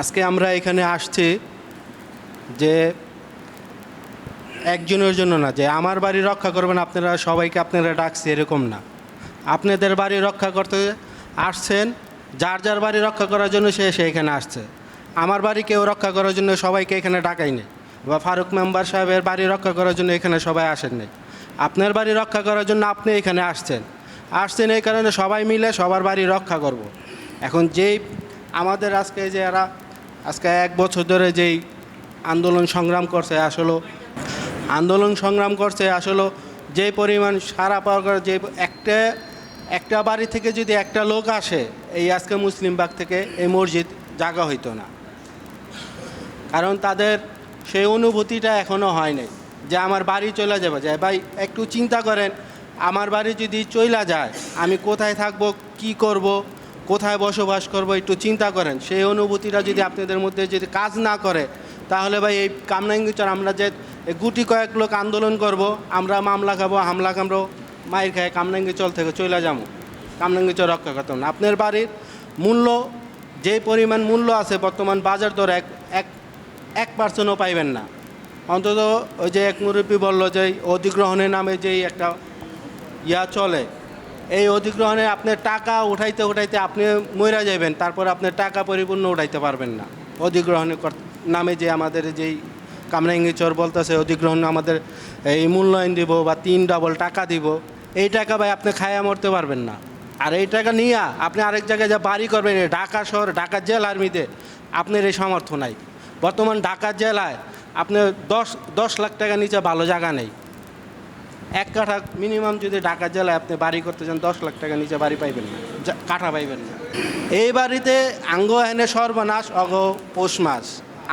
আজকে আমরা এখানে আসছি যে একজনের জন্য না, যে আমার বাড়ি রক্ষা করবেন আপনারা, সবাইকে আপনারা ডাকছে এরকম না। আপনাদের বাড়ি রক্ষা করতে আসছেন, যার যার বাড়ি রক্ষা করার জন্য সে সে এখানে আসছে। আমার বাড়ি কেউ রক্ষা করার জন্য সবাইকে এখানে ডাকাইনি বা ফারুক মেম্বার সাহেবের বাড়ি রক্ষা করার জন্য এখানে সবাই আসেননি আপনার বাড়ি রক্ষা করার জন্য আপনি এখানে আসছেন। আসছেন এই কারণে সবাই মিলে সবার বাড়ি রক্ষা করব। এখন যেই আমাদের আজকে যে এরা আজকে এক বছর ধরে যেই আন্দোলন সংগ্রাম করছে, আসলে আন্দোলন সংগ্রাম করছে, আসলে যে পরিমাণ সারা পাওয়ার করে যে একটা একটা বাড়ি থেকে যদি একটা লোক আসে, এই আজকে মুসলিম বাগ থেকে এই মসজিদ জাগা হইতো না। কারণ তাদের সেই অনুভূতিটা এখনও হয় নাই, যে আমার বাড়ি চলে যাবে যায় ভাই একটু চিন্তা করেন, আমার বাড়ি যদি চইলা যায়, আমি কোথায় থাকব, কি করব? কোথায় বসবাস করব, একটু চিন্তা করেন। সেই অনুভূতিটা যদি আপনাদের মধ্যে যদি কাজ না করে, তাহলে ভাই এই কামনাঙ্গিচর আমরা যে গুটি কয়েক লোক আন্দোলন করব, আমরা মামলা খাব, হামলা খাব মায়ের খায় কামনাঙ্গিচল থেকে চলে যাব। কামনাঙ্গিচর রক্ষা করতাম আপনার বাড়ির মূল্য, যে পরিমাণ মূল্য আছে বর্তমান বাজার দর এক এক এক পার্সেন্টও পাইবেন না। অন্তত ওই যে এক মুরব্বী বলল যে, অধিগ্রহণের নামে যেই একটা ইয়া চলে এই অধিগ্রহণে আপনার টাকা উঠাইতে উঠাইতে আপনি মইরা যাবেন তারপর আপনার টাকা পরিপূর্ণ উঠাইতে পারবেন না। অধিগ্রহণের নামে যে আমাদের যেই কামরাঙ্গি চর বলতেছে, অধিগ্রহণ আমাদের এই মূল্যায়ন দিব বা তিন ডবল টাকা দিব, এই টাকা ভাই আপনি খায়া মরতে পারবেন না। আর এই টাকা নিয়ে আপনি আরেক জায়গায় যা বাড়ি করবেন ঢাকা শহর, ঢাকা জেল আর্মিতে আপনার এই সামর্থ্য নাই। বর্তমান ঢাকা জেলায় আপনি দশ দশ লাখ টাকা নিচে ভালো জায়গা নেই। এক কাঠা মিনিমাম যদি ঢাকা জেলায় আপনি বাড়ি করতে চান, দশ লাখ টাকা নিচে বাড়ি পাইবেন না কাঠা পাইবেন না। এই বাড়িতে আঙ্গ এনে সর্বনাশ, অগ পৌষ মাস।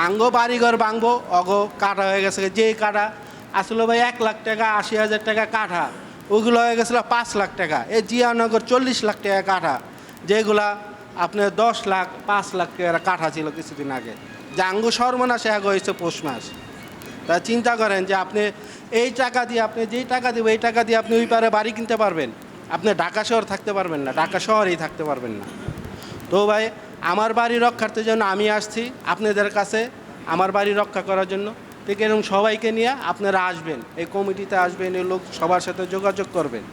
আঙ্গ বাড়িঘর ভাঙবো, অগ কাঠা হয়ে গেছে। যেই কাঠা, আসলে ভাই এক লাখ টাকা, আশি হাজার টাকা কাঠা, ওগুলো হয়ে গেছিল পাঁচ লাখ টাকা। এই জিয়ানগর চল্লিশ লাখ টাকা কাঠা, যেগুলা আপনার দশ লাখ, পাঁচ লাখ টাকা কাঠা ছিল কিছুদিন আগে। যে আঙ্গ সর্বনাশে আগে হয়েছে পৌষ মাস। তা চিন্তা করেন যে আপনি এই টাকা দিয়ে আপনি যেই টাকা দেবেন, এই টাকা দিয়ে আপনি ওই পারে বাড়ি কিনতে পারবেন। আপনি ঢাকা শহর থাকতে পারবেন না, ঢাকা শহরেই থাকতে পারবেন না। তো ভাই, আমার বাড়ি রক্ষার্থের জন্য আমি আসছি আপনাদের কাছে, আমার বাড়ি রক্ষা করার জন্য। ঠিক এরকম সবাইকে নিয়ে আপনারা আসবেন, এই কমিটিতে আসবেন, এই লোক সবার সাথে যোগাযোগ করবেন।